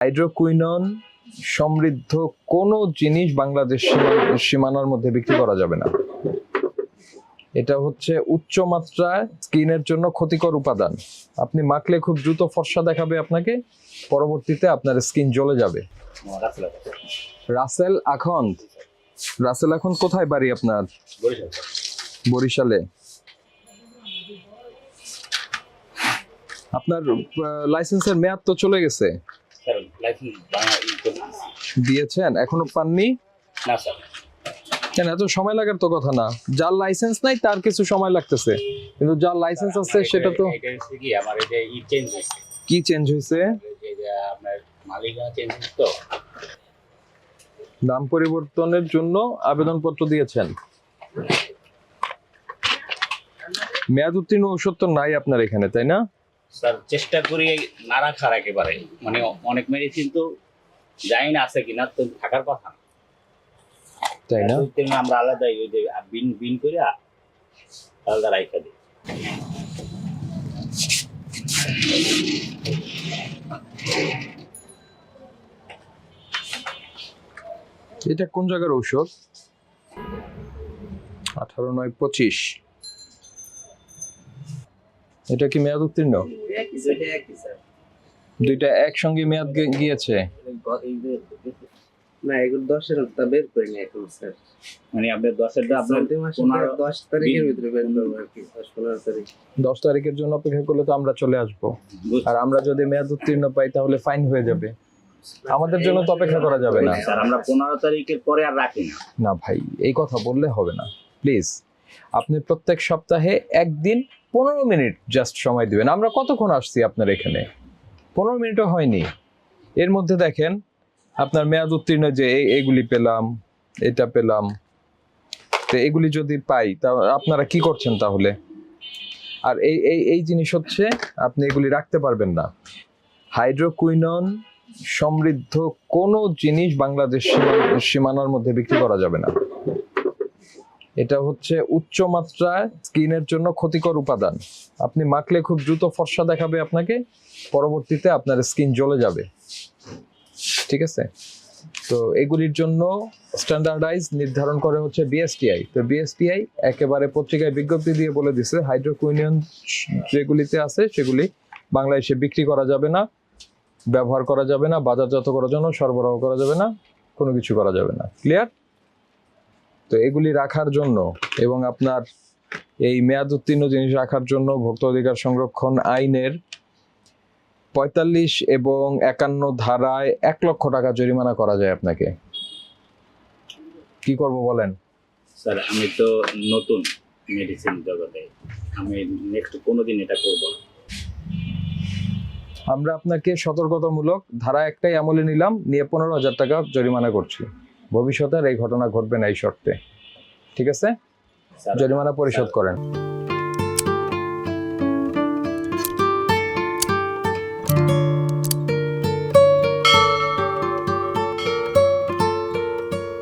Hydroquinone সমৃদ্ধ কোনো জিনিস বাংলাদেশ সীমানার মধ্যে বিক্রি করা যাবে না। এটা হচ্ছে উচ্চ মাত্রায় স্কিনের জন্য ক্ষতিকর উপাদান। আপনি মাখলে খুব দ্রুত ফর্সা দেখাবে আপনাকে, পরবর্তীতে আপনার স্কিন জ্বলে যাবে। রাসেল আখন্দ। রাসেল এখন কোথায় বাড়ি আপনার? বরিশালে। আপনার লাইসেন্সের মেয়াদ তো চলে গেছে। দিয়েছেন এখনও পাননি? না স্যার কেন এত সময় লাগার তো কথা না। যার লাইসেন্স নাই তার কিছু সময় লাগতেছে। কিন্তু যার লাইসেন্স আছে সেটা তো কি আমার এটা ই চেঞ্জ হয়েছে। কি চেঞ্জ হয়েছে? আপনার মালিকা চেঞ্জ তো। নাম পরিবর্তনের জন্য আবেদনপত্র দিয়েছেন। মেয়াদ উত্তীর্ণ ঔষধ তো নাই আপনার এখানে তাই না? স্যার চেষ্টা করি না রাখার একেবারে। মানে অনেক মেডিসিন তো জানি না আছে কিনা তো থাকার কথা তাই না? আমরা আলাদা ওই যে বিন বিন করে আলাদা রাইখা দিই। এটা কোন জায়গার ঔষধ? আঠারো নয় পঁচিশ। এটা কি মেয়াদ উত্তীর্ণ? দুইটা একসঙ্গে মেয়াদ গিয়েছে? না এগুলো দশের তা বের করিনি এখন স্যার। মানে আপনার দশেরটা আপনার পনেরো- দশ তারিখের ভিতরে বের করব আর কি দশ পনেরো তারিখ। দশ তারিখের জন্য অপেক্ষা করলে তো আমরা চলে আসব। আর আমরা যদি মেয়াদ উত্তীর্ণ পাই তাহলে ফাইন হয়ে যাবে। আমাদের জন্য তো অপেক্ষা করা যাবে না। স্যার আমরা পনেরো তারিখের পরে আর রাখি না। না ভাই এই কথা বললে হবে না। প্লিজ আপনি প্রত্যেক সপ্তাহে একদিন পনেরো মিনিট জাস্ট সময় দিবেন। আমরা কতক্ষণ আসছি আপনার এখানে? পনেরো মিনিটও হয়নি। এর মধ্যে দেখেন, আপনার মেয়াদ উত্তীর্ণ যে এগুলি পেলাম, এটা পেলাম। তো এগুলি যদি পাই, তা আপনারা কি করছেন তাহলে? আর এই এই এই জিনিস হচ্ছে, আপনি এগুলি রাখতে পারবেন না। হাইড্রোকুইনন সমৃদ্ধ কোনো জিনিস বাংলাদেশ সীমানার মধ্যে বিক্রি করা যাবে না। এটা হচ্ছে উচ্চ মাত্রায় স্কিনের জন্য ক্ষতিকর উপাদান। আপনি মাখলে খুব দ্রুত ফর্সা দেখাবে আপনাকে, পরবর্তীতে আপনার স্কিন জ্বলে যাবে। ঠিক আছে? তো এগুলির জন্য স্ট্যান্ডার্ডাইজ নির্ধারণ করে হচ্ছে বিএসটিআই তো বিএসটিআই একেবারে পত্রিকায় বিজ্ঞপ্তি দিয়ে বলে দিছে, হাইড্রোকুইনিয়ন যেগুলিতে আছে সেগুলি বাংলাদেশে বিক্রি করা যাবে না, ব্যবহার করা যাবে না, বাজারজাত করার জন্য সরবরাহ করা যাবে না, কোনো কিছু করা যাবে না। ক্লিয়ার তো এগুলি রাখার জন্য এবং আপনার এই মেয়াদ উত্তীর্ণ জিনিস রাখার জন্য ভোক্তা অধিকার সংরক্ষণ আইনের পঁয়তাল্লিশ এবং একান্ন ধারায় এক লক্ষ টাকা জরিমানা করা যায় আপনাকে। কি করব বলেন? স্যার আমি তো নতুন মেডিসিন জগতে। আমি নেক্সট কোনোদিন এটা করব। আমরা আপনাকে সতর্কতামূলক ধারা একটাই আমলে নিলাম নিয়ে পনেরো হাজার টাকা জরিমানা করছি। ভবিষ্যতে আর এই ঘটনা ঘটবে না এই শর্তে। ঠিক আছে? জরিমানা পরিশোধ করেন।